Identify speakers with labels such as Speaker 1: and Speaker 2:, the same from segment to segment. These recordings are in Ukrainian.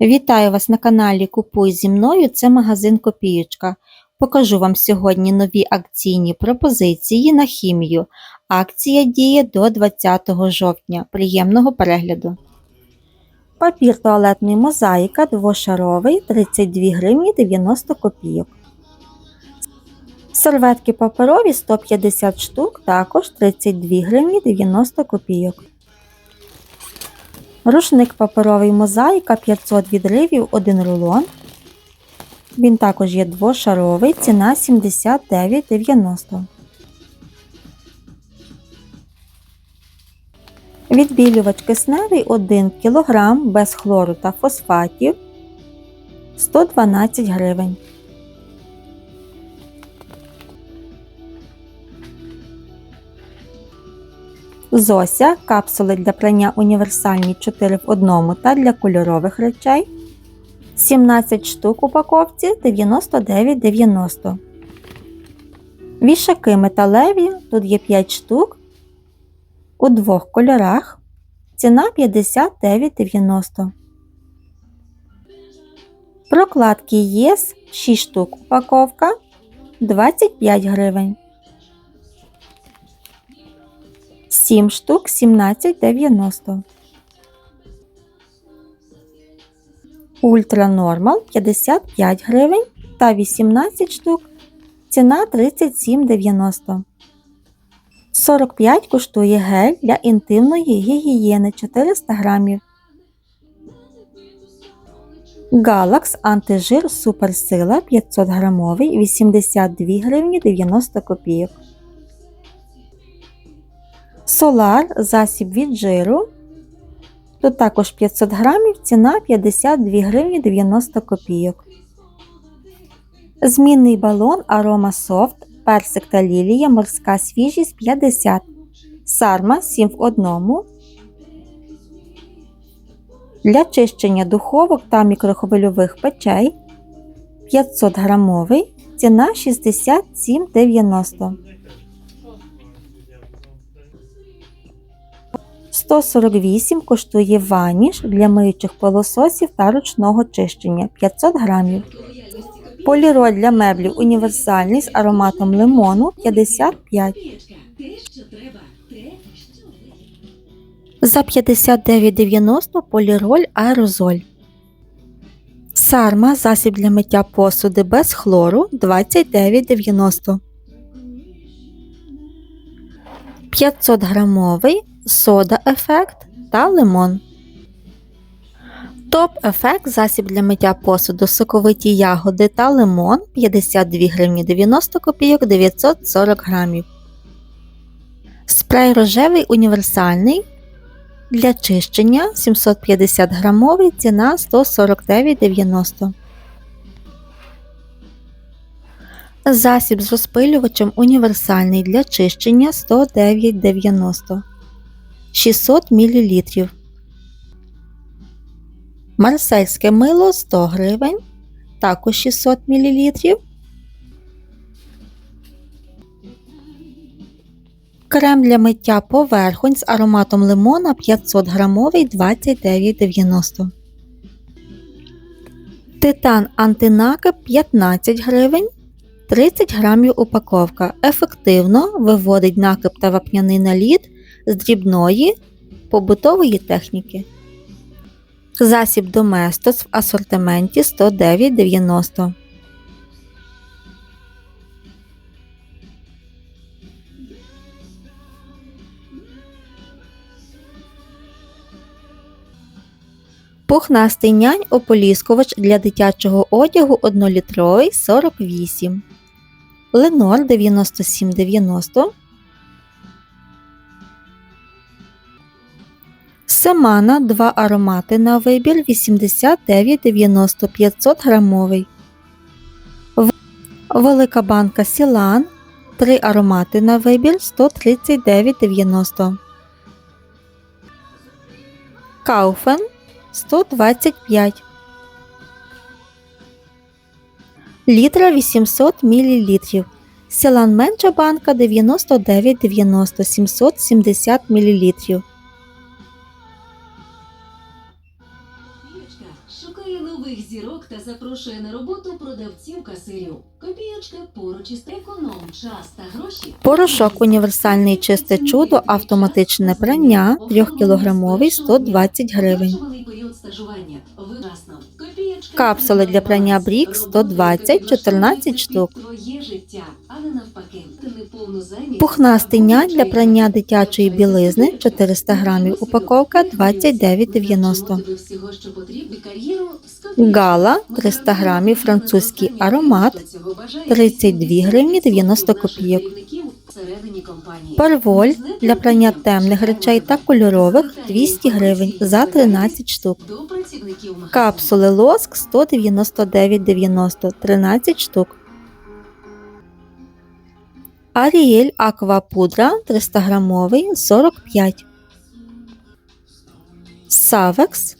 Speaker 1: Вітаю вас на каналі Купуй зі мною. Це магазин Копієчка. Покажу вам сьогодні нові акційні пропозиції на хімію. Акція діє до 20 жовтня. Приємного перегляду. Папір туалетний мозаїка двошаровий 32 гривні 90 копійок. Серветки паперові 150 штук, також 32 гривні 90 копійок. Рушник паперовий мозаїка 500 відривів 1 рулон. Він також є двошаровий, ціна 79,90. Відбілювач кисневий 1 кг без хлору та фосфатів 112 гривень. Зося капсули для прання універсальні 4 в 1 та для кольорових речей. 17 штук упаковці 99,90. Вішаки металеві, тут є 5 штук у двох кольорах. Ціна 59,90. Прокладки ЄС 6 штук упаковка 25 гривень. 7 штук 17,90. Ультра Нормал 55 гривень та 18 штук. Ціна 37,90. 45 коштує гель для інтимної гігієни 400 грамів. Галакс антижир суперсила 500 грамовий 82 гривні 90 копійок. Солар засіб від жиру. Тут також 500 грамів, ціна 52 гривні 90 копійок. Змінний балон Арома Софт, персик та лілія, морська свіжість 50. Сарма 7 в 1. Для чищення духовок та мікрохвильових печей 500 грамовий, ціна 67,90. 148 коштує ваніш для миючих пилососів та ручного чищення 500 грамів. Поліроль для меблів універсальний з ароматом лимону 55. За 59,90 поліроль аерозоль. Сарма засіб для миття посуди без хлору 29,90. 500 грамовий сода ефект та лимон. Топ ефект засіб для миття посуду соковиті ягоди та лимон 52 гривні 90 копійок 940 грамів. Спрей рожевий універсальний для чищення 750 грамовий ціна 149,90. Засіб з розпилювачем універсальний для чищення 109,90 600 мл. Марсельське мило 100 гривень, також 600 мл. Крем для миття поверхонь з ароматом лимона 500 грамовий 29,90. Титан антинакип 15 гривень. 30 грамів упаковка. Ефективно виводить накип та вапняний наліт з дрібної побутової техніки. Засіб Доместос в асортименті 109,90. Пухнастий нянь ополіскувач для дитячого одягу 1-літровий 48. Ленор 97,90. Семана 2 аромати на вибір 89,90 500 грамовий. Велика банка Сілан 3 аромати на вибір 139,90. Кауфен 125. Літра 800 мл. Сілан менша банка 99,90 770 мл.
Speaker 2: Та запрошує на роботу продавців касирів. Копієчка поруч із економ, час та гроші.
Speaker 1: Порошок універсальний чисте чудо, автоматичне прання 3-кілограмовий 120 гривень.
Speaker 2: Стажування.
Speaker 1: Капсули для прання Брік 120, 14 штук.
Speaker 2: Твоє життя, а не навпаки. Ти не
Speaker 1: Пухнастий нянь для прання дитячої білизни 400 грамів, упаковка 29,90.
Speaker 2: Тобі всього, що потрібно, кар'єру з копієчкою.
Speaker 1: Гала 300 грамів, французький аромат 32 гривні 90 копійок. Парволь для прання темних речей та кольорових 200 гривень за 13 штук. Капсули лоск 199,90 13 штук. Аріель Аквапудра 300 грамовий 45. Савекс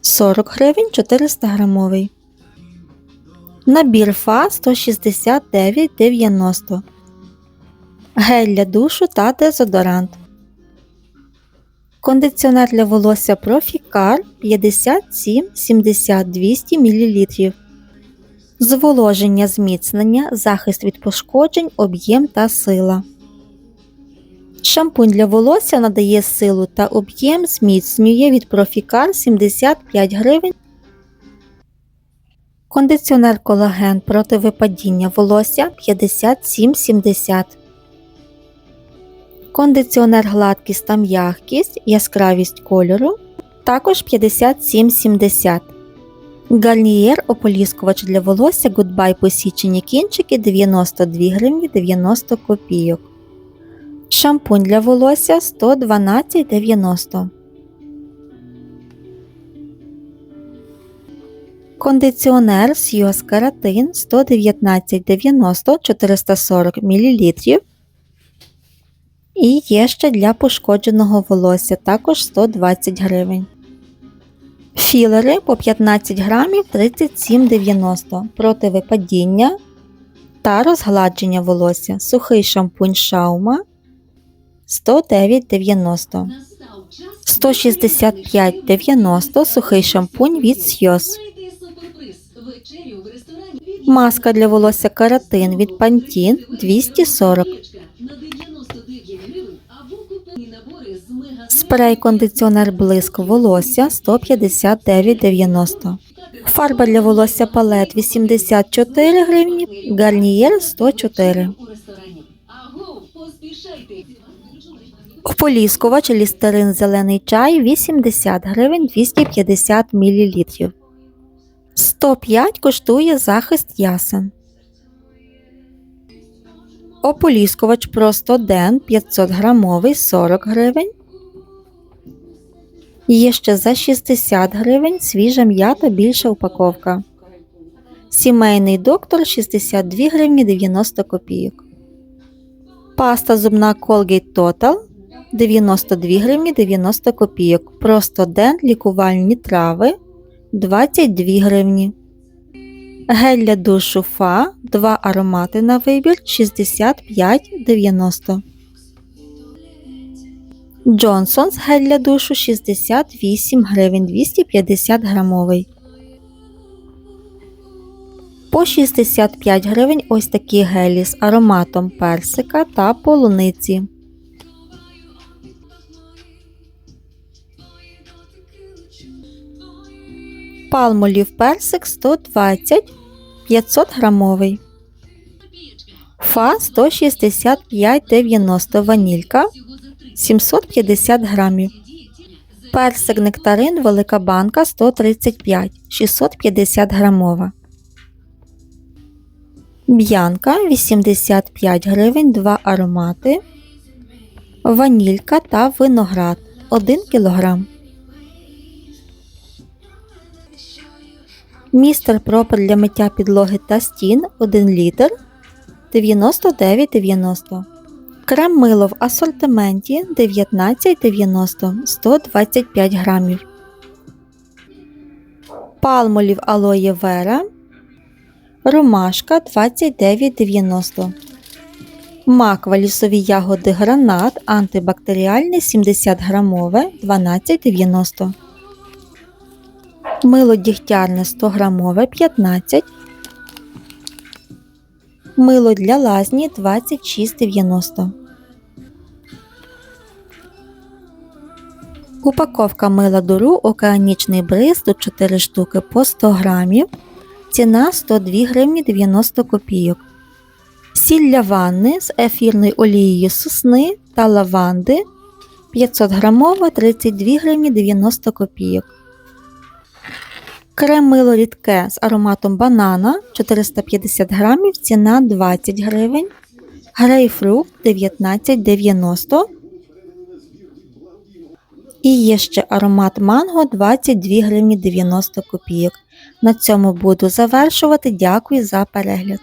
Speaker 1: 40 гривень 400 грамовий. Набір Фа 169,90. Гель для душу та дезодорант. Кондиціонер для волосся Профікар 57 70 200 мл. Зволоження, зміцнення, захист від пошкоджень, об'єм та сила. Шампунь для волосся надає силу та об'єм, зміцнює від Профікар 75 гривень. Кондиціонер колаген проти випадіння волосся 57,70. Кондиціонер гладкість та м'якість, яскравість кольору також 57,70. Гарнієр ополіскувач для волосся Goodbye посічені кінчики 92 гривні 90 копійок. Шампунь для волосся 112,90. Кондиціонер Сйоз Каратин 119,90 440 мл. І є ще для пошкодженого волосся також 120 гривень. Філери по 15 грамів 37,90 проти випадіння та розгладження волосся. Сухий шампунь Шаума 109,90.
Speaker 2: Настав час
Speaker 1: 165,90 сухий шампунь від Сйоз. Маска для волосся каратин від Pantene 240. Спрей кондиціонер блиск волосся 159,90. Фарба для волосся палет 84 гривні, гарнієр 104.
Speaker 2: у ресторані. Аго, поспішайте.
Speaker 1: Ополіскувач лістерин зелений чай 80 гривень 250 мл. 105 коштує захист ясен. Ополіскувач просто ден 500 грамовий 40 гривень. Є ще за 60 гривень свіжа м'ята більша упаковка. Сімейний доктор 62 гривні 90 копійок. Паста зубна Colgate Total 92 гривні 90 копійок. Просто ден лікувальні трави 22 гривні. Гель для душу Фа 2 аромати на вибір 65,90. Джонсонс гель для душу 68 гривень 250 грамовий. По 65 гривень ось такі гелі з ароматом персика та полуниці. Палмолів персик 120 500 грамовий. Фа 165,90 ванілька 750 грамів. Персик нектарин велика банка 135 650 грамова. Б'янка 85 гривень 2 аромати. Ванілька та виноград 1 кг. Містер Пропер для миття підлоги та стін 1 літр 99,90. Крем мило в асортименті 19,90 125 грамів. Палмолів алоє вера. Ромашка 29,90. Маква лісові ягоди гранат антибактеріальне 70 грамове 12,90. Мило дігтярне 100 грамове 15. Мило для лазні 26,90. Упаковка мила дуру океанічний бриз до 4 штуки по 100 грамів. Ціна 102 гривні 90 копійок. Сіль для ванни з ефірною олією сосни та лаванди 500 грамова 32 гривні 90 копійок. Крем мило рідке з ароматом банана 450 грамів, ціна 20 гривень. Грейпфрут 19,90. І є ще аромат манго 22 гривні 90 копійок. На цьому буду завершувати. Дякую за перегляд.